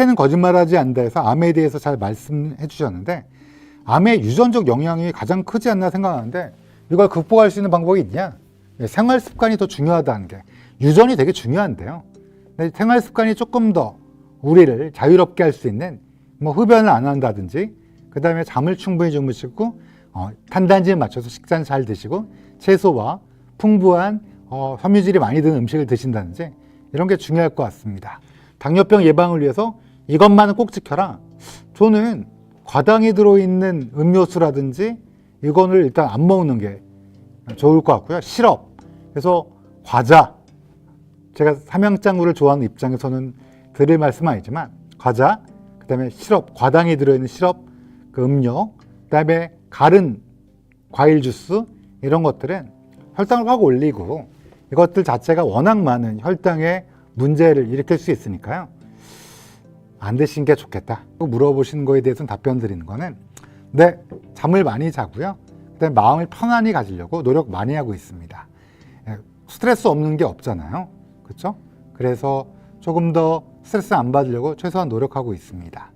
야채는 거짓말하지 않는다 해서 암에 대해서 잘 말씀해 주셨는데 암의 유전적 영향이 가장 크지 않나 생각하는데 이걸 극복할 수 있는 방법이 있냐? 네, 생활 습관이 더 중요하다는 게 유전이 되게 중요한데요. 생활 습관이 조금 더 우리를 자유롭게 할 수 있는 뭐 흡연을 안 한다든지 그 다음에 잠을 충분히 주무시고 어, 탄단지에 맞춰서 식사는 잘 드시고 채소와 풍부한 어, 섬유질이 많이 드는 음식을 드신다든지 이런 게 중요할 것 같습니다. 당뇨병 예방을 위해서 이것만은 꼭 지켜라. 저는 과당이 들어있는 음료수라든지 이거를 일단 안 먹는 게 좋을 것 같고요. 시럽. 그래서 과자. 제가 삼양장구를 좋아하는 입장에서는 드릴 말씀은 아니지만 과자, 그다음에 시럽, 과당이 들어있는 시럽, 그 음료, 그다음에 가른 과일 주스 이런 것들은 혈당을 확 올리고 이것들 자체가 워낙 많은 혈당의 문제를 일으킬 수 있으니까요. 안 드신 게 좋겠다. 물어보신 거에 대해서는 답변 드리는 거는 네, 잠을 많이 자고요. 그다음에 마음을 편안히 가지려고 노력 많이 하고 있습니다. 예, 스트레스 없는 게 없잖아요. 그렇죠? 그래서 조금 더 스트레스 안 받으려고 최소한 노력하고 있습니다.